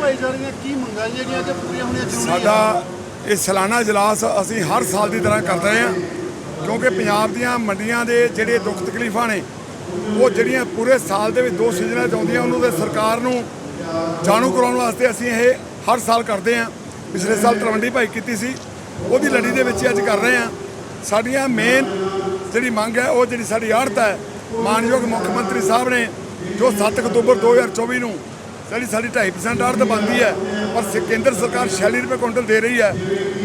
ਭਾਈਚਾਰੀਆਂ ਕੀ ਮੰਗਾਂ ਜਿਹੜੀਆਂ ਕਿ ਪੂਰੀਆਂ ਹੋਣੀਆਂ ਜ਼ਰੂਰੀ ਆ? ਸਾਡਾ ਇਹ ਸਾਲਾਨਾ ਇਜਲਾਸ ਅਸੀਂ ਹਰ ਸਾਲ ਦੀ ਤਰ੍ਹਾਂ ਕਰਦੇ ਹਾਂ, ਕਿਉਂਕਿ ਪੰਜਾਬ ਦੀਆਂ ਮੰਡੀਆਂ ਦੇ ਜਿਹੜੇ ਦੁੱਖ ਤਕਲੀਫਾਂ ਨੇ, ਉਹ ਜਿਹੜੀਆਂ ਪੂਰੇ ਸਾਲ ਦੇ ਵਿੱਚ ਦੋ ਸੀਜ਼ਨਾਂ 'ਚ ਆਉਂਦੀਆਂ, ਉਹਨੂੰ ਤੇ ਸਰਕਾਰ ਨੂੰ ਜਾਣੂ ਕਰਾਉਣ ਵਾਸਤੇ ਅਸੀਂ ਇਹ ਹਰ ਸਾਲ ਕਰਦੇ ਹਾਂ। ਪਿਛਲੇ ਸਾਲ ਤਲਵੰਡੀ ਭਾਈ ਕੀਤੀ ਸੀ, ਉਹਦੀ ਲੜੀ ਦੇ ਵਿੱਚ ਹੀ ਅੱਜ ਕਰ ਰਹੇ ਹਾਂ। ਸਾਡੀਆਂ ਮੇਨ ਜਿਹੜੀ ਮੰਗ ਹੈ, ਉਹ ਜਿਹੜੀ ਸਾਡੀ ਆੜਤ ਹੈ, ਮਾਨਯੋਗ ਮੁੱਖ ਮੰਤਰੀ ਸਾਹਿਬ ਨੇ ਜੋ 7 ਅਕਤੂਬਰ 2024 ਨੂੰ ਜਿਹੜੀ ਸਾਡੀ 2.5% ਆੜਤ ਬਣਦੀ ਹੈ, ਪਰ ਸ- ਕੇਂਦਰ ਸਰਕਾਰ 46 ਰੁਪਏ ਕੁਇੰਟਲ ਦੇ ਰਹੀ ਹੈ।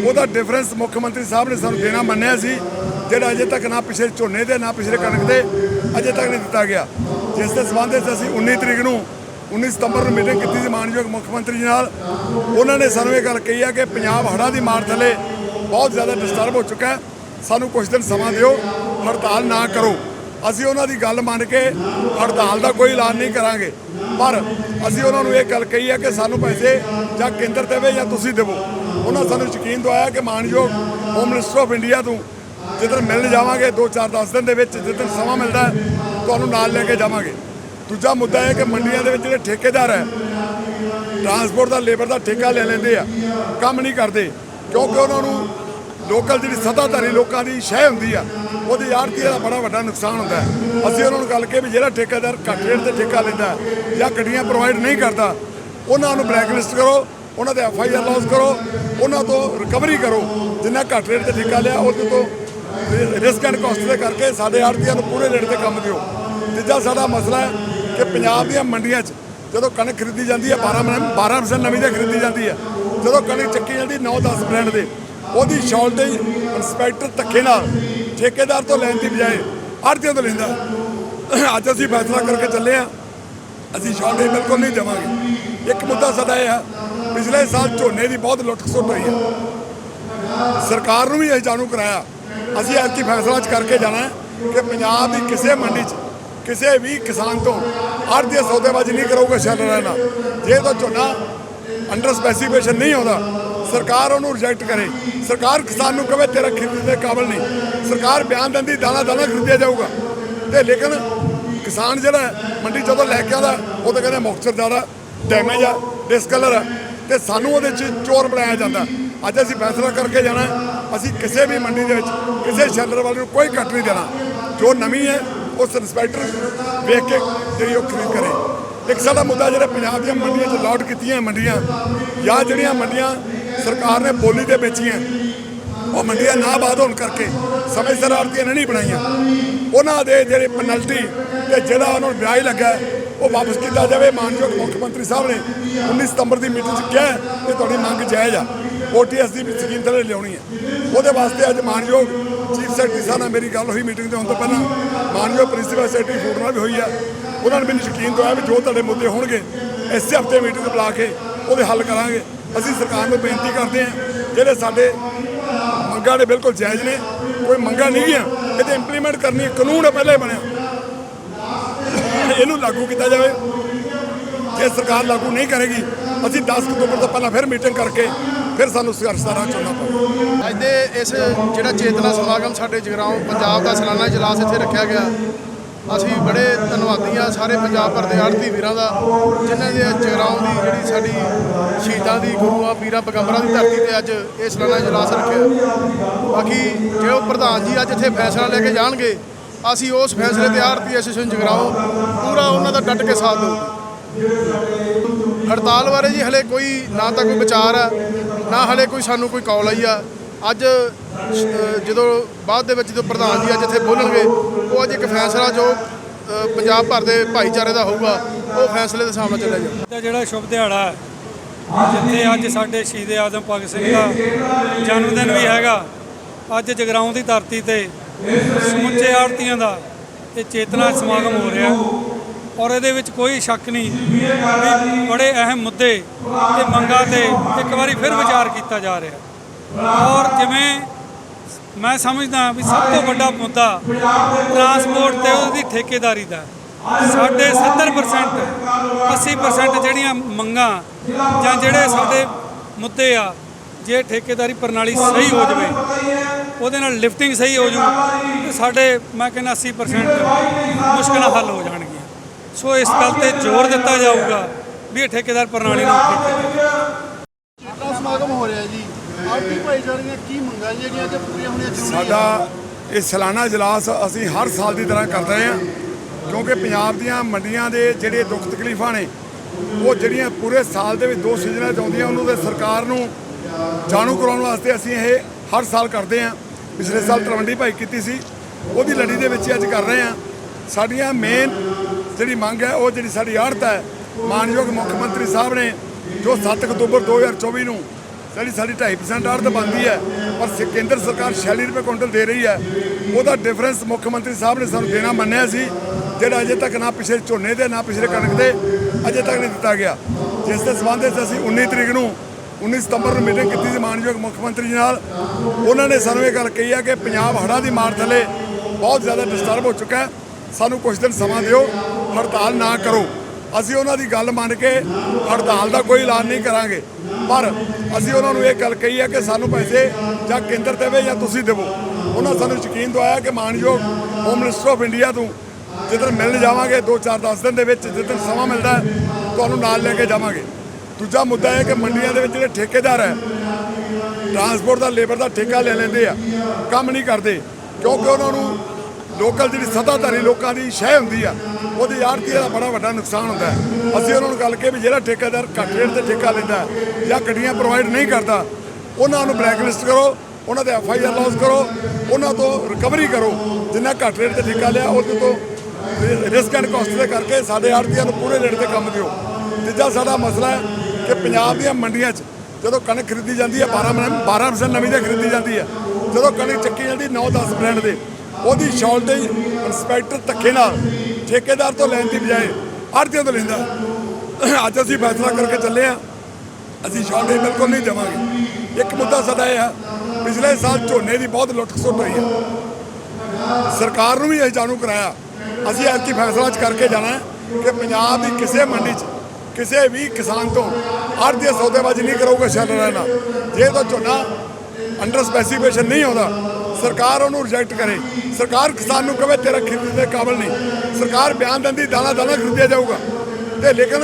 ਉਹਦਾ ਡਿਫਰੈਂਸ ਮੁੱਖ ਮੰਤਰੀ ਸਾਹਿਬ ਨੇ ਸਾਨੂੰ ਦੇਣਾ ਮੰਨਿਆ ਸੀ, ਜਿਹੜਾ ਅਜੇ ਤੱਕ ਨਾ ਪਿਛਲੇ ਝੋਨੇ ਦੇ, ਨਾ ਪਿਛਲੇ ਕਣਕ ਦੇ, ਅਜੇ ਤੱਕ ਨਹੀਂ ਦਿੱਤਾ ਗਿਆ। ਜਿਸ ਦੇ ਸਬੰਧ ਵਿੱਚ ਅਸੀਂ 19 ਤਰੀਕ ਨੂੰ 19 ਸਤੰਬਰ ਨੂੰ ਮੀਟਿੰਗ ਕੀਤੀ ਸੀ ਮਾਨਯੋਗ ਮੁੱਖ ਮੰਤਰੀ ਜੀ ਨਾਲ। ਉਹਨਾਂ ਨੇ ਸਾਨੂੰ ਇਹ ਗੱਲ ਕਹੀ ਹੈ ਕਿ ਪੰਜਾਬ ਹੜ੍ਹਾਂ ਦੀ ਮਾਰ ਥੱਲੇ ਬਹੁਤ ਜ਼ਿਆਦਾ ਡਿਸਟਰਬ ਹੋ ਚੁੱਕਾ ਹੈ। ਸਾਨੂੰ ਕੁਝ ਦਿਨ ਸਮਾਂ ਦਿਓ, ਹੜਤਾਲ ਨਾ ਕਰੋ। ਅਸੀਂ ਉਹਨਾਂ ਦੀ ਗੱਲ ਮੰਨ ਕੇ ਹੜਤਾਲ ਦਾ ਕੋਈ ਐਲਾਨ ਨਹੀਂ ਕਰਾਂਗੇ। ਪਰ ਅਸੀਂ ਉਹਨਾਂ ਨੂੰ ਇਹ ਗੱਲ ਕਹੀ ਹੈ ਕਿ ਸਾਨੂੰ ਪੈਸੇ ਜਾਂ ਕੇਂਦਰ ਦੇਵੇ ਜਾਂ ਤੁਸੀਂ ਦੇਵੋ। ਉਹਨਾਂ ਸਾਨੂੰ ਯਕੀਨ ਦਵਾਇਆ ਕਿ ਮਾਨਯੋਗ ਹੋਮ ਮਿਨਿਸਟਰ ਆਫ ਇੰਡੀਆ ਤੋਂ ਜਿੱਦਣ ਮਿਲਣ ਜਾਵਾਂਗੇ 2-4 10 ਦਿਨ ਦੇ ਵਿੱਚ ਜਿੱਦਣ ਸਮਾਂ ਮਿਲਦਾ ਤੁਹਾਨੂੰ ਨਾਲ ਲੈ ਕੇ ਜਾਵਾਂਗੇ। ਦੂਜਾ ਮੁੱਦਾ ਹੈ ਕਿ ਮੰਡੀਆਂ ਦੇ ਵਿੱਚ ਜਿਹੜੇ ਠੇਕੇਦਾਰ ਹੈ ਟਰਾਂਸਪੋਰਟ ਦਾ ਲੇਬਰ ਦਾ ਠੇਕਾ ਲੈ ਲੈਂਦੇ ਆ। ਕੰਮ ਨਹੀਂ ਕਰਦੇ, ਕਿਉਂਕਿ ਉਹਨਾਂ ਨੂੰ ਲੋਕਲ ਜਿਹੜੀ ਸੱਤਾਧਾਰੀ ਲੋਕਾਂ ਦੀ ਸ਼ਹਿ ਹੁੰਦੀ ਆ, ਉਹਦੀ ਆੜਤੀ ਦਾ ਬੜਾ ਵੱਡਾ ਨੁਕਸਾਨ ਹੁੰਦਾ ਅਸੀਂ ਉਹਨਾਂ ਨੂੰ ਗੱਲ ਕੇ ਵੀ ਜਿਹੜਾ ਠੇਕੇਦਾਰ ਘੱਟ ਰੇਟ ਤੇ ਠੇਕਾ ਲੈਂਦਾ ਜਾਂ ਗੱਡੀਆਂ ਪ੍ਰੋਵਾਈਡ ਨਹੀਂ ਕਰਦਾ, ਉਹਨਾਂ ਨੂੰ ਬਲੈਕਲਿਸਟ ਕਰੋ, ਉਹਨਾਂ ਦੇ ਐਫ ਆਈ ਆਰ ਲੌਂਚ ਕਰੋ, ਉਹਨਾਂ ਤੋਂ ਰਿਕਵਰੀ ਕਰੋ। ਜਿੰਨਾ ਘੱਟ ਰੇਟ ਤੇ ਠੇਕਾ ਲਿਆ, ਉਹਦੇ ਤੋਂ ਰਿਸਕ ਐਂਡ ਕਾਸਟ ਦੇ ਕਰਕੇ ਸਾਡੇ ਆੜਤੀਆਂ ਨੂੰ ਪੂਰੇ ਰੇਟ ਤੇ ਕੰਮ ਦਿਓ। ਤੀਜਾ ਸਾਡਾ ਮਸਲਾ ਹੈ ਕਿ ਪੰਜਾਬ ਦੀਆਂ ਮੰਡੀਆਂ 'ਚ ਜਦੋਂ ਕਣਕ ਖਰੀਦੀ ਜਾਂਦੀ ਹੈ 12 ਮਹੀਨੇ 12% ਨਵੀਂ ਤੇ ਖਰੀਦੀ ਜਾਂਦੀ ਹੈ। ਜਦੋਂ ਕਣਕ ਚੱਕੀ ਜਾਂਦੀ 9-10 ਬ੍ਰਾਂਡ ਦੇ। ਉਹਦੀ ਸ਼ਾਰਟੇਜ ਇੰਸਪੈਕਟਰ ਧੱਕੇ ਨਾਲ ਠੇਕੇਦਾਰ ਤੋਂ ਲੈਣ ਦੀ ਬਜਾਏ ਆੜਤੀਆਂ ਤੋਂ ਲੈਂਦਾ। ਅੱਜ ਅਸੀਂ ਫੈਸਲਾ ਕਰਕੇ ਚੱਲੇ ਆ ਅਸੀਂ ਸ਼ਾਰਟੇਜ ਬਿਲਕੁਲ ਨਹੀਂ ਦੇਵਾਂਗੇ। ਇੱਕ ਮੁੱਦਾ ਸਾਡਾ ਇਹ ਹੈ, ਪਿਛਲੇ ਸਾਲ ਝੋਨੇ ਦੀ ਬਹੁਤ ਲੁੱਟ ਖਸੁੱਟ ਹੋਈ ਹੈ। ਸਰਕਾਰ ਨੂੰ ਵੀ ਇਹ ਜਾਣੂ ਕਰਾਇਆ। ਅਸੀਂ ਅੱਜ ਕੀ ਫੈਸਲਾ ਚ ਕਰਕੇ ਜਾਣਾ ਕਿ ਪੰਜਾਬ ਦੀ ਕਿਸੇ ਮੰਡੀ 'ਚ, ਕਿਸੇ ਵੀ ਕਿਸਾਨ ਤੋਂ ਆੜ੍ਹਤੀ ਸੌਦੇਬਾਜ਼ੀ ਨਹੀਂ ਕਰੂਗਾ ਸ਼ੈਲਰਾਂ ਨਾਲ। ਜੇ ਤਾਂ ਝੋਨਾ ਅੰਡਰ ਸਪੈਸੀਫਿਕੇਸ਼ਨ ਨਹੀਂ ਆਉਂਦਾ ਸਰਕਾਰ ਉਹਨੂੰ ਰਿਜੈਕਟ ਕਰੇ। ਸਰਕਾਰ ਕਿਸਾਨ ਨੂੰ ਕਵੇ, ਤੇਰਾ ਖਰੀਦਣ ਦੇ ਕਾਬਲ ਨਹੀਂ। ਸਰਕਾਰ ਬਿਆਨ ਦਿੰਦੀ, ਦਾਣਾ ਦਾਣਾ ਖਰੀਦਿਆ ਜਾਊਗਾ। ਤੇ ਲੇਕਿਨ ਕਿਸਾਨ ਜਿਹੜਾ ਮੰਡੀ ਜਦੋਂ ਲੈ ਕੇ ਆਉਂਦਾ, ਉਹ ਤਾਂ ਕਹਿੰਦੇ ਮੁਕਤਸਰ ਜ਼ਿਆਦਾ ਡੈਮੇਜ ਆ ਡਿਸਕਲਰ ਆ। ਤੇ ਸਾਨੂੰ ਉਹਦੇ ਚ ਚੋਰ ਬਣਾਇਆ ਜਾਂਦਾ। ਅੱਜ ਅਸੀਂ ਫੈਸਲਾ ਕਰਕੇ ਜਾਣਾ ਅਸੀਂ ਕਿਸੇ ਵੀ ਮੰਡੀ ਦੇ ਵਿੱਚ, ਕਿਸੇ ਸ਼ੈਲਰ ਵਾਲੇ ਨੂੰ ਕੋਈ ਕੱਟ ਨਹੀਂ ਦੇਣਾ। ਜੋ ਨਵੀਂ ਹੈ, ਉਸ ਇੰਸਪੈਕਟਰ ਵੇਖ ਕੇ ਜਿਹੜੀ ਉਹ ਖਰੀਦ ਕਰੇ। ਇੱਕ ਸਾਡਾ ਮੁੱਦਾ ਜਿਹੜਾ ਪੰਜਾਬ ਦੀਆਂ ਮੰਡੀਆਂ 'ਚ ਲਾਟ ਕੀਤੀਆਂ ਮੰਡੀਆਂ, ਜਾਂ ਜਿਹੜੀਆਂ ਮੰਡੀਆਂ ਸਰਕਾਰ ਨੇ ਬੋਲੀ ਤੇ ਵੇਚੀਆਂ। ਉਹ ਮੰਡੀਆਂ ਨਾ ਬਾਦ ਹੋਣ ਕਰਕੇ ਸਮੇਂ ਸਿਰ ਆੜਤੀਆਂ ਨੇ ਨਹੀਂ ਬਣਾਈਆਂ। ਉਹਨਾਂ ਦੇ ਜਿਹੜੇ ਪੈਨਲਟੀ ਤੇ ਜਿਹੜਾ ਉਹਨਾਂ ਨੂੰ ਵਿਆਜ ਲੱਗਾ, ਉਹ ਵਾਪਸ ਕੀਤਾ ਜਾਵੇ। ਮਾਨਯੋਗ ਮੁੱਖ ਮੰਤਰੀ ਸਾਹਿਬ ਨੇ 19 ਸਤੰਬਰ ਦੀ ਮੀਟਿੰਗ 'ਚ ਕਿਹਾ ਕਿ ਤੁਹਾਡੀ ਮੰਗ ਜਾਇਜ਼ ਆ। ਓਟੀਐਸ ਦੀ ਵੀ ਸਕੀਮ ਥੱਲੇ ਲਿਆਉਣੀ ਹੈ ਉਹਦੇ ਵਾਸਤੇ ਅੱਜ ਮਾਨਯੋਗ ਚੀਫ ਸੈਕਟਰੀ ਸਾਹਿਬ ਨਾਲ ਮੇਰੀ ਗੱਲ ਹੋਈ ਮੀਟਿੰਗ ਤੇ ਹੋਣ ਤੋਂ ਪਹਿਲਾਂ। ਮਾਨਯੋਗ ਪ੍ਰਿੰਸੀਪਲ ਸੈਕਟਰੀ ਫੂਡ ਨਾਲ ਵੀ ਹੋਈ ਆ। ਉਹਨਾਂ ਨੇ ਮੈਨੂੰ ਯਕੀਨ ਦਵਾਇਆ ਵੀ ਜੋ ਤੁਹਾਡੇ ਮੁੱਦੇ ਹੋਣਗੇ, ਇਸੇ ਹਫ਼ਤੇ ਮੀਟਿੰਗ ਬੁਲਾ ਕੇ ਉਹਦੇ ਹੱਲ ਕਰਾਂਗੇ। ਅਸੀਂ ਸਰਕਾਰ ਨੂੰ ਬੇਨਤੀ ਕਰਦੇ ਹਾਂ, ਜਿਹੜੇ ਸਾਡੇ ਮੰਗਾਂ ਦੇ ਬਿਲਕੁਲ ਜਾਇਜ਼ ਨੇ, ਕੋਈ ਮੰਗਾਂ ਨਹੀਂ ਗਿਆ ਇਹਦੇ ਇੰਪਲੀਮੈਂਟ ਕਰਨੀ ਕਾਨੂੰਨ ਹੈ ਪਹਿਲੇ ਬਣਿਆ। ਇਹਨੂੰ ਲਾਗੂ ਕੀਤਾ ਜਾਵੇ। ਜੇ ਸਰਕਾਰ ਲਾਗੂ ਨਹੀਂ ਕਰੇਗੀ, ਅਸੀਂ 10 ਅਕਤੂਬਰ ਤੋਂ ਪਹਿਲਾਂ ਫਿਰ ਮੀਟਿੰਗ ਕਰਕੇ ਫਿਰ ਸਾਨੂੰ ਸੰਘਰਸ਼ ਦਾ ਰਾਹ ਚੁਣਨਾ ਪਵੇਗਾ ਅੱਜ ਦੇ ਇਸ ਜਿਹੜਾ ਚੇਤਨਾ ਸਮਾਗਮ ਸਾਡੇ ਜਗਰਾਉਂ ਪੰਜਾਬ ਦਾ ਸਾਲਾਨਾ ਇਜਲਾਸ ਇੱਥੇ ਰੱਖਿਆ ਗਿਆ। ਅਸੀਂ ਬੜੇ ਧੰਨਵਾਦੀ ਆ ਸਾਰੇ ਪੰਜਾਬ ਭਰ ਦੇ ਆੜਤੀ ਵੀਰਾਂ ਦਾ, ਜਿਨ੍ਹਾਂ ਦੇ ਜਗਰਾਉਂ ਦੀ ਜਿਹੜੀ ਸਾਡੀ ਸ਼ਹੀਦਾਂ ਦੀ ਗੁਰੂਆਂ ਪੀਰਾਂ ਪੈਗੰਬਰਾਂ ਦੀ ਧਰਤੀ ਤੇ ਅੱਜ ਇਹ ਸਲਾਨਾ ਇਜਲਾਸ ਰੱਖਿਆ। ਬਾਕੀ ਜੇ ਉਹ ਪ੍ਰਧਾਨ ਜੀ ਅੱਜ ਇੱਥੇ ਫੈਸਲਾ ਲੈ ਕੇ ਜਾਣਗੇ, ਅਸੀਂ ਉਸ ਫੈਸਲੇ ਤੇ ਆੜਤੀ ਐਸੋਸੀਏਸ਼ਨ ਜਗਰਾਉਂ ਪੂਰਾ ਉਹਨਾਂ ਦਾ ਡਟ ਕੇ ਸਾਥ ਦੇਵਾਂਗੇ ਹੜਤਾਲ ਬਾਰੇ ਜੀ ਹਲੇ ਕੋਈ ਨਾ ਤਾਂ ਕੋਈ ਵਿਚਾਰ ਆ, ਨਾ ਹਲੇ ਕੋਈ ਸਾਨੂੰ ਕੋਈ ਕਾਲ ਆਈ ਆ। ਅੱਜ ਜਦੋਂ ਬਾਅਦ ਦੇ ਵਿੱਚ ਜਦੋਂ ਪ੍ਰਧਾਨ ਜੀ ਅੱਜ ਇੱਥੇ ਬੋਲਣਗੇ, ਉਹ ਅੱਜ ਇੱਕ ਫੈਸਲਾ ਜੋ ਪੰਜਾਬ ਭਰ ਦੇ ਭਾਈਚਾਰੇ ਦਾ ਹੋਊਗਾ, ਉਹ ਫੈਸਲੇ ਦੇ ਸਾਹਮਣੇ ਚੱਲਿਆ ਜਾਊਗਾ ਦਾ ਜਿਹੜਾ ਸ਼ੁਭ ਦਿਹਾੜਾ ਹੈ, ਜਿੱਥੇ ਅੱਜ ਸਾਡੇ ਸ਼ਹੀਦ ਆਜ਼ਮ ਭਗਤ ਸਿੰਘ ਦਾ ਜਨਮ ਦਿਨ ਵੀ ਹੈਗਾ, ਅੱਜ ਜਗਰਾਉਂ ਦੀ ਧਰਤੀ ਤੇ ਸਮੁੱਚੇ ਆੜਤੀਆਂ ਦਾ ਇਹ ਚੇਤਨਾ ਸਮਾਗਮ ਹੋ ਰਿਹਾ ਔਰ ਇਹਦੇ ਵਿੱਚ ਕੋਈ ਸ਼ੱਕ ਨਹੀਂ ਵੀ ਬੜੇ ਅਹਿਮ ਮੁੱਦੇ ਤੇ ਮੰਗਾਂ ਤੇ ਇੱਕ ਵਾਰੀ ਫਿਰ ਵਿਚਾਰ ਕੀਤਾ ਜਾ ਰਿਹਾ ਔਰ ਜਿਵੇਂ ਮੈਂ ਸਮਝਦਾ ਵੀ ਸਭ ਤੋਂ ਵੱਡਾ ਮੁੱਦਾ ਟਰਾਂਸਪੋਰਟ ਤੇ ਉਹਦੀ ਠੇਕੇਦਾਰੀ ਦਾ। ਸਾਡੇ 70% 80% ਜਿਹੜੀਆਂ ਮੰਗਾਂ ਜਾਂ ਜਿਹੜੇ ਸਾਡੇ ਮੁੱਦੇ ਆ, ਜੇ ਠੇਕੇਦਾਰੀ ਪ੍ਰਣਾਲੀ ਸਹੀ ਹੋ ਜਾਵੇ, ਉਹਦੇ ਨਾਲ ਲਿਫਟਿੰਗ ਸਹੀ ਹੋ ਜੂ ਤੇ ਸਾਡੇ ਮੈਂ ਕਹਿੰਦਾ 80% ਮੁਸ਼ਕਲਾਂ ਹੱਲ ਹੋ ਜਾਣਗੀਆਂ। ਸੋ ਇਸ ਗੱਲ ਤੇ ਜ਼ੋਰ ਦਿੱਤਾ ਜਾਊਗਾ ਵੀ ਇਹ ਠੇਕੇਦਾਰ ਪ੍ਰਣਾਲੀ ਨੂੰ ਠੀਕ ਕਰੇ ਆਰਟੀ ਭਾਈਚਾਰੇ ਦੀਆਂ ਕੀ ਮੰਗਾਂ ਜਿਹੜੀਆਂ ਤੇ ਪੂਰੀਆਂ ਹੋਣੀਆਂ ਜ਼ਰੂਰੀ ਸਾਡਾ ਇਹ ਸਾਲਾਨਾ ਇਜਲਾਸ ਅਸੀਂ ਹਰ ਸਾਲ ਦੀ ਤਰ੍ਹਾਂ ਕਰਦੇ ਹਾਂ, ਕਿਉਂਕਿ ਪੰਜਾਬ ਦੀਆਂ ਮੰਡੀਆਂ ਦੇ ਜਿਹੜੇ ਦੁੱਖ ਤਕਲੀਫਾਂ ਨੇ, ਉਹ ਜਿਹੜੀਆਂ ਪੂਰੇ ਸਾਲ ਦੇ ਵਿੱਚ ਦੋ ਸੀਜ਼ਨਾਂ 'ਚ ਆਉਂਦੀਆਂ, ਉਹਨੂੰ ਤੇ ਸਰਕਾਰ ਨੂੰ ਜਾਣੂ ਕਰਾਉਣ ਵਾਸਤੇ ਅਸੀਂ ਇਹ ਹਰ ਸਾਲ ਕਰਦੇ ਹਾਂ। ਪਿਛਲੇ ਸਾਲ ਤਲਵੰਡੀ ਭਾਈ ਕੀਤੀ ਸੀ, ਉਹਦੀ ਲੜੀ ਦੇ ਵਿੱਚ ਹੀ ਅੱਜ ਕਰ ਰਹੇ ਹਾਂ। ਸਾਡੀਆਂ ਮੇਨ ਜਿਹੜੀ ਮੰਗ ਹੈ, ਉਹ ਜਿਹੜੀ ਸਾਡੀ ਆੜਤ ਹੈ, ਮਾਨਯੋਗ ਮੁੱਖ ਮੰਤਰੀ ਸਾਹਿਬ ਨੇ ਜੋ 7 ਅਕਤੂਬਰ 2024 ਨੂੰ ਜਿਹੜੀ ਸਾਡੀ 2.5% ਆੜਤ ਬਣਦੀ ਹੈ, ਪਰ ਕੇਂਦਰ ਸਰਕਾਰ 46 ਰੁਪਏ ਕੁਇੰਟਲ ਦੇ ਰਹੀ ਹੈ, ਉਹਦਾ ਡਿਫਰੈਂਸ ਮੁੱਖ ਮੰਤਰੀ ਸਾਹਿਬ ਨੇ ਸਾਨੂੰ ਦੇਣਾ ਮੰਨਿਆ ਸੀ, ਜਿਹੜਾ ਅਜੇ ਤੱਕ ਨਾ ਪਿਛਲੇ ਝੋਨੇ ਦੇ, ਨਾ ਪਿਛਲੇ ਕਣਕ ਦੇ, ਅਜੇ ਤੱਕ ਨਹੀਂ ਦਿੱਤਾ ਗਿਆ। ਜਿਸ ਦੇ ਸਬੰਧ ਵਿੱਚ ਅਸੀਂ 19 ਤਰੀਕ ਨੂੰ 19 ਸਤੰਬਰ ਨੂੰ ਮੀਟਿੰਗ ਕੀਤੀ ਸੀ ਮਾਨਯੋਗ ਮੁੱਖ ਮੰਤਰੀ ਜੀ ਨਾਲ। ਉਹਨਾਂ ਨੇ ਸਾਨੂੰ ਇਹ ਗੱਲ ਕਹੀ ਹੈ ਕਿ ਪੰਜਾਬ ਹੜ੍ਹਾਂ ਦੀ ਮਾਰ ਥੱਲੇ ਬਹੁਤ ਜ਼ਿਆਦਾ ਡਿਸਟਰਬ ਹੋ ਚੁੱਕਾ ਹੈ। ਸਾਨੂੰ ਕੁਝ ਦਿਨ ਸਮਾਂ ਦਿਓ, ਹੜਤਾਲ ਨਾ ਕਰੋ। ਅਸੀਂ ਉਹਨਾਂ ਦੀ ਗੱਲ ਮੰਨ ਕੇ ਹੜਤਾਲ ਦਾ ਕੋਈ ਐਲਾਨ ਨਹੀਂ ਕਰਾਂਗੇ। ਪਰ ਅਸੀਂ ਉਹਨਾਂ ਨੂੰ ਇਹ ਗੱਲ ਕਹੀ ਹੈ ਕਿ ਸਾਨੂੰ ਪੈਸੇ ਜਾਂ ਕੇਂਦਰ ਦੇਵੇ ਜਾਂ ਤੁਸੀਂ ਦੇਵੋ। ਉਹਨਾਂ ਸਾਨੂੰ ਯਕੀਨ ਦਵਾਇਆ ਕਿ ਮਾਨਯੋਗ ਹੋਮ ਮਿਨਿਸਟਰ ਆਫ ਇੰਡੀਆ ਤੋਂ ਜਿੱਦਣ ਮਿਲਣ ਜਾਵਾਂਗੇ 2-4 10 ਦਿਨ ਦੇ ਵਿੱਚ ਜਿੱਦਣ ਸਮਾਂ ਮਿਲਦਾ ਤੁਹਾਨੂੰ ਨਾਲ ਲੈ ਕੇ ਜਾਵਾਂਗੇ। ਦੂਜਾ ਮੁੱਦਾ ਹੈ ਕਿ ਮੰਡੀਆਂ ਦੇ ਵਿੱਚ ਜਿਹੜੇ ਠੇਕੇਦਾਰ ਹੈ ਟਰਾਂਸਪੋਰਟ ਦਾ ਲੇਬਰ ਦਾ ਠੇਕਾ ਲੈ ਲੈਂਦੇ ਆ, ਕੰਮ ਨਹੀਂ ਕਰਦੇ, ਕਿਉਂਕਿ ਉਹਨਾਂ ਨੂੰ ਲੋਕਲ ਜਿਹੜੀ ਸੱਤਾਧਾਰੀ ਲੋਕਾਂ ਦੀ ਸ਼ਹਿ ਹੁੰਦੀ ਆ, ਉਹਦੀ ਆੜਤੀ ਦਾ ਬੜਾ ਵੱਡਾ ਨੁਕਸਾਨ ਹੁੰਦਾ ਅਸੀਂ ਉਹਨਾਂ ਨੂੰ ਗੱਲ ਕੇ ਵੀ ਜਿਹੜਾ ਠੇਕੇਦਾਰ ਘੱਟ ਰੇਟ ਤੇ ਠੇਕਾ ਲੈਂਦਾ ਜਾਂ ਗੱਡੀਆਂ ਪ੍ਰੋਵਾਈਡ ਨਹੀਂ ਕਰਦਾ, ਉਹਨਾਂ ਨੂੰ ਬਲੈਕਲਿਸਟ ਕਰੋ, ਉਹਨਾਂ ਦੇ ਐਫ ਆਈ ਆਰ ਲੌਂਚ ਕਰੋ, ਉਹਨਾਂ ਤੋਂ ਰਿਕਵਰੀ ਕਰੋ। ਜਿੰਨਾ ਘੱਟ ਰੇਟ ਤੇ ਠੇਕਾ ਲਿਆ, ਉਹਦੇ ਤੋਂ ਰਿਸਕ ਐਂਡ ਕਾਸਟ ਦੇ ਕਰਕੇ ਸਾਡੇ ਆੜਤੀਆਂ ਨੂੰ ਪੂਰੇ ਰੇਟ ਤੇ ਕੰਮ ਦਿਓ। ਤੀਜਾ ਸਾਡਾ ਮਸਲਾ ਹੈ ਕਿ ਪੰਜਾਬ ਦੀਆਂ ਮੰਡੀਆਂ 'ਚ ਜਦੋਂ ਕਣਕ ਖਰੀਦੀ ਜਾਂਦੀ ਹੈ 12 ਮਹੀਨੇ 12% ਨਵੀਂ ਤੇ ਖਰੀਦੀ ਜਾਂਦੀ ਹੈ। ਜਦੋਂ ਕਣਕ ਚੱਕੀ ਜਾਂਦੀ 9-10 ਬ੍ਰਾਂਡ ਦੇ ਉਹਦੀ ਸ਼ਾਰਟੇਜ ਇੰਸਪੈਕਟਰ ਧੱਕੇ ਨਾਲ ਠੇਕੇਦਾਰ ਤੋਂ ਲੈਣ ਦੀ ਬਜਾਏ ਆੜਤੀਆਂ ਤੋਂ ਲੈਂਦਾ। ਅੱਜ ਅਸੀਂ ਫੈਸਲਾ ਕਰਕੇ ਚੱਲੇ ਆ ਅਸੀਂ ਸ਼ਾਰਟੇਜ ਬਿਲਕੁਲ ਨਹੀਂ ਦੇਵਾਂਗੇ। ਇੱਕ ਮੁੱਦਾ ਸਾਡਾ ਇਹ ਹੈ, ਪਿਛਲੇ ਸਾਲ ਝੋਨੇ ਦੀ ਬਹੁਤ ਲੁੱਟ ਖਸੁੱਟ ਹੋਈ ਹੈ। ਸਰਕਾਰ ਨੂੰ ਵੀ ਇਹ ਜਾਣੂ ਕਰਾਇਆ। ਅਸੀਂ ਐਤਕੀ ਫੈਸਲਾ ਚ ਕਰਕੇ ਜਾਣਾ ਕਿ ਪੰਜਾਬ ਦੀ ਕਿਸੇ ਮੰਡੀ 'ਚ, ਕਿਸੇ ਵੀ ਕਿਸਾਨ ਤੋਂ ਆੜ੍ਹਤੀ ਸੌਦੇਬਾਜ਼ੀ ਨਹੀਂ ਕਰੂਗਾ ਸ਼ੈਲਰਾਂ ਨਾਲ। ਜੇ ਤਾਂ ਝੋਨਾ ਅੰਡਰ ਸਪੈਸੀਫਿਕੇਸ਼ਨ ਨਹੀਂ ਆਉਂਦਾ ਸਰਕਾਰ ਉਹਨੂੰ ਰਿਜੈਕਟ ਕਰੇ। ਸਰਕਾਰ ਕਿਸਾਨ ਨੂੰ ਕਵੇ, ਤੇਰਾ ਖਰੀਦਣ ਦੇ ਕਾਬਲ ਨਹੀਂ। ਸਰਕਾਰ ਬਿਆਨ ਦਿੰਦੀ, ਦਾਣਾ ਦਾਣਾ ਖਰੀਦਿਆ ਜਾਊਗਾ। ਤੇ ਲੇਕਿਨ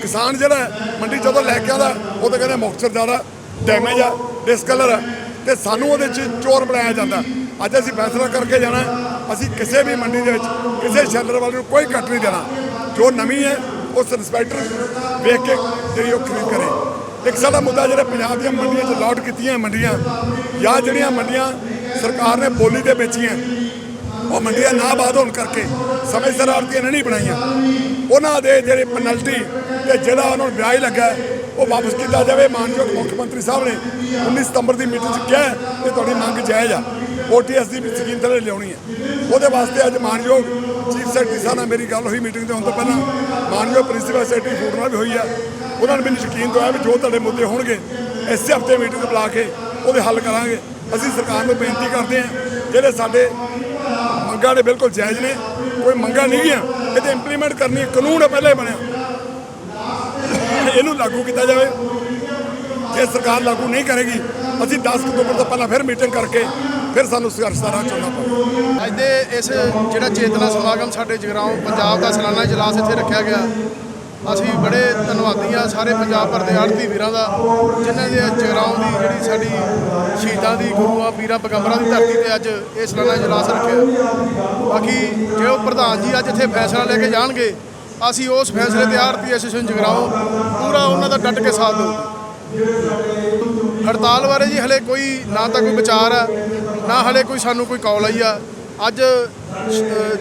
ਕਿਸਾਨ ਜਿਹੜਾ ਮੰਡੀ ਜਦੋਂ ਲੈ ਕੇ ਆਉਂਦਾ, ਉਹ ਤਾਂ ਕਹਿੰਦੇ ਮੌਕਸਰ ਜ਼ਿਆਦਾ ਡੈਮੇਜ ਆ ਡਿਸਕਲਰ ਆ। ਤੇ ਸਾਨੂੰ ਉਹਦੇ ਚ ਚੋਰ ਬਣਾਇਆ ਜਾਂਦਾ। ਅੱਜ ਅਸੀਂ ਫੈਸਲਾ ਕਰਕੇ ਜਾਣਾ ਅਸੀਂ ਕਿਸੇ ਵੀ ਮੰਡੀ ਦੇ ਵਿੱਚ, ਕਿਸੇ ਸ਼ੈਲਰ ਵਾਲੇ ਨੂੰ ਕੋਈ ਕੱਟ ਨਹੀਂ ਦੇਣਾ। ਜੋ ਨਵੀਂ ਹੈ, ਉਸ ਇੰਸਪੈਕਟਰ ਵੇਖ ਕੇ ਜਿਹੜੀ ਉਹ ਖਰੀਦ ਕਰੇ। ਇੱਕ ਸਾਡਾ ਮੁੱਦਾ ਜਿਹੜਾ ਪੰਜਾਬ ਦੀਆਂ ਮੰਡੀਆਂ 'ਚ ਲਾਟ ਕੀਤੀਆਂ ਮੰਡੀਆਂ, ਜਾਂ ਜਿਹੜੀਆਂ ਮੰਡੀਆਂ ਸਰਕਾਰ ਨੇ ਬੋਲੀ ਤੇ ਵੇਚੀਆਂ। ਉਹ ਮੰਡੀਆਂ ਨਾ ਬਾਦ ਹੋਣ ਕਰਕੇ ਸਮੇਂ ਸਿਰ ਆੜਤੀਆਂ ਨੇ ਨਹੀਂ ਬਣਾਈਆਂ। ਉਹਨਾਂ ਦੇ ਜਿਹੜੇ ਪੈਨਲਟੀ ਤੇ ਜਿਹੜਾ ਉਹਨਾਂ ਨੂੰ ਵਿਆਜ ਲੱਗਾ, ਉਹ ਵਾਪਸ ਕੀਤਾ ਜਾਵੇ। ਮਾਨਯੋਗ ਮੁੱਖ ਮੰਤਰੀ ਸਾਹਿਬ ਨੇ 19 ਸਤੰਬਰ ਦੀ ਮੀਟਿੰਗ 'ਚ ਕਿਹਾ ਕਿ ਤੁਹਾਡੀ ਮੰਗ ਜਾਇਜ਼ ਆ। ਓਟੀਐਸ ਦੀ ਵੀ ਸਕੀਮ ਥੱਲੇ ਲਿਆਉਣੀ ਹੈ ਉਹਦੇ ਵਾਸਤੇ ਅੱਜ ਮਾਨਯੋਗ ਚੀਫ ਸੈਕਟਰੀ ਸਾਹਿਬ ਨਾਲ ਮੇਰੀ ਗੱਲ ਹੋਈ ਮੀਟਿੰਗ ਤੇ ਹੋਣ ਤੋਂ ਪਹਿਲਾਂ। ਮਾਨਯੋਗ ਪ੍ਰਿੰਸੀਪਲ ਸੈਕਟਰੀ ਫੂਡ ਨਾਲ ਵੀ ਹੋਈ ਆ। ਉਹਨਾਂ ਨੇ ਮੈਨੂੰ ਯਕੀਨ ਦਵਾਇਆ ਵੀ ਜੋ ਤੁਹਾਡੇ ਮੁੱਦੇ ਹੋਣਗੇ, ਇਸੇ ਹਫ਼ਤੇ ਮੀਟਿੰਗ ਬੁਲਾ ਕੇ ਉਹਦੇ ਹੱਲ ਕਰਾਂਗੇ। ਅਸੀਂ ਸਰਕਾਰ ਨੂੰ ਬੇਨਤੀ ਕਰਦੇ ਹਾਂ, ਜਿਹੜੇ ਸਾਡੇ ਮੰਗਾਂ ਦੇ ਬਿਲਕੁਲ ਜਾਇਜ਼ ਨੇ, ਕੋਈ ਮੰਗਾਂ ਨਹੀਂ ਗੀਆਂ ਇਹਦੇ ਇੰਪਲੀਮੈਂਟ ਕਰਨੀ ਕਾਨੂੰਨ ਹੈ, ਪਹਿਲਾਂ ਹੀ ਬਣਿਆ। ਇਹਨੂੰ ਲਾਗੂ ਕੀਤਾ ਜਾਵੇ। ਜੇ ਸਰਕਾਰ ਲਾਗੂ ਨਹੀਂ ਕਰੇਗੀ, ਅਸੀਂ 10 ਅਕਤੂਬਰ ਤੋਂ ਪਹਿਲਾਂ ਫਿਰ ਮੀਟਿੰਗ ਕਰਕੇ ਫਿਰ ਸਾਨੂੰ ਸੰਘਰਸ਼ ਦਾ ਰਾਹ ਚੁਣਨਾ ਪਵੇਗਾ ਅੱਜ ਦੇ ਇਸ ਜਿਹੜਾ ਚੇਤਨਾ ਸਮਾਗਮ ਸਾਡੇ ਜਗਰਾਉਂ ਪੰਜਾਬ ਦਾ ਸਾਲਾਨਾ ਇਜਲਾਸ ਇੱਥੇ ਰੱਖਿਆ ਗਿਆ। ਅਸੀਂ ਬੜੇ ਧੰਨਵਾਦੀ ਆ ਸਾਰੇ ਪੰਜਾਬ ਭਰ ਦੇ ਆੜਤੀ ਵੀਰਾਂ ਦਾ, ਜਿਨ੍ਹਾਂ ਦੇ ਜਗਰਾਉਂ ਦੀ ਜਿਹੜੀ ਸਾਡੀ ਸ਼ਹੀਦਾਂ ਦੀ ਗੁਰੂਆਂ ਪੀਰਾਂ ਪੈਗੰਬਰਾਂ ਦੀ ਧਰਤੀ ਤੇ ਅੱਜ ਇਹ ਸਲਾਨਾ ਇਜਲਾਸ ਰੱਖਿਆ। ਬਾਕੀ ਜੇ ਉਹ ਪ੍ਰਧਾਨ ਜੀ ਅੱਜ ਇੱਥੇ ਫੈਸਲਾ ਲੈ ਕੇ ਜਾਣਗੇ, ਅਸੀਂ ਉਸ ਫੈਸਲੇ ਤੇ ਆੜਤੀ ਐਸੋਸੀਏਸ਼ਨ ਜਗਰਾਉਂ ਪੂਰਾ ਉਹਨਾਂ ਦਾ ਡਟ ਕੇ ਸਾਥ ਦੇਵਾਂਗੇ ਹੜਤਾਲ ਬਾਰੇ ਜੀ ਹਲੇ ਕੋਈ ਨਾ ਤਾਂ ਕੋਈ ਵਿਚਾਰ ਆ, ਨਾ ਹਲੇ ਕੋਈ ਸਾਨੂੰ ਕੋਈ ਕਾਲ ਆਈ ਆ। ਅੱਜ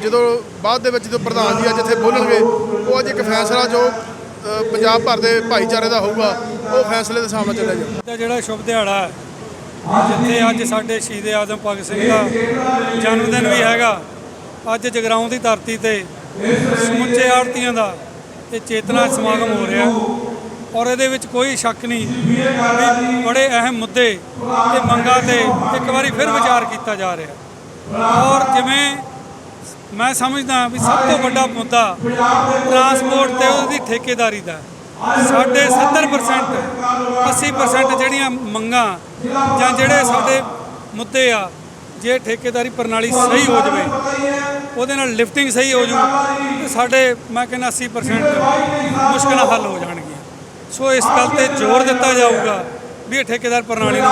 ਜਦੋਂ ਬਾਅਦ ਦੇ ਵਿੱਚ ਜਦੋਂ ਪ੍ਰਧਾਨ ਜੀ ਅੱਜ ਇੱਥੇ ਬੋਲਣਗੇ, ਉਹ ਅੱਜ ਇੱਕ ਫੈਸਲਾ ਜੋ ਪੰਜਾਬ ਭਰ ਦੇ ਭਾਈਚਾਰੇ ਦਾ ਹੋਊਗਾ, ਉਹ ਫੈਸਲੇ ਦੇ ਸਾਹਮਣੇ ਚੱਲਿਆ ਜਾਊਗਾ। ਜਿਹੜਾ ਸ਼ੁਭ ਦਿਹਾੜਾ ਹੈ, ਜਿੱਥੇ ਅੱਜ ਸਾਡੇ ਸ਼ਹੀਦ ਆਜ਼ਮ ਭਗਤ ਸਿੰਘ ਦਾ ਜਨਮ ਦਿਨ ਵੀ ਹੈਗਾ, ਅੱਜ ਜਗਰਾਉਂ ਦੀ ਧਰਤੀ ਤੇ ਸਮੁੱਚੇ ਆੜਤੀਆਂ ਦਾ ਇਹ ਚੇਤਨਾ ਸਮਾਗਮ ਹੋ ਰਿਹਾ ਔਰ ਇਹਦੇ ਵਿੱਚ ਕੋਈ ਸ਼ੱਕ ਨਹੀਂ ਵੀ ਬੜੇ ਅਹਿਮ ਮੁੱਦੇ ਤੇ ਮੰਗਾਂ ਤੇ ਇੱਕ ਵਾਰੀ ਫਿਰ ਵਿਚਾਰ ਕੀਤਾ ਜਾ ਰਿਹਾ ਔਰ ਜਿਵੇਂ ਮੈਂ ਸਮਝਦਾ ਵੀ ਸਭ ਤੋਂ ਵੱਡਾ ਮੁੱਦਾ ਟਰਾਂਸਪੋਰਟ ਤੇ ਉਹਦੀ ਠੇਕੇਦਾਰੀ ਦਾ ਸਾਡੇ 70% 80% ਜਿਹੜੀਆਂ ਮੰਗਾਂ ਜਾਂ ਜਿਹੜੇ ਸਾਡੇ ਮੁੱਦੇ ਆ, ਜੇ ਠੇਕੇਦਾਰੀ ਪ੍ਰਣਾਲੀ ਸਹੀ ਹੋ ਜਾਵੇ, ਉਹਦੇ ਨਾਲ ਲਿਫਟਿੰਗ ਸਹੀ ਹੋ ਜੂ ਤੇ ਸਾਡੇ ਮੈਂ ਕਹਿੰਦਾ 80% ਮੁਸ਼ਕਲਾਂ ਹੱਲ ਹੋ ਜਾਣਗੀਆਂ। ਸੋ ਇਸ ਗੱਲ ਤੇ ਜ਼ੋਰ ਦਿੱਤਾ ਜਾਊਗਾ ਵੀ ਇਹ ਠੇਕੇਦਾਰ ਪ੍ਰਣਾਲੀ ਨੂੰ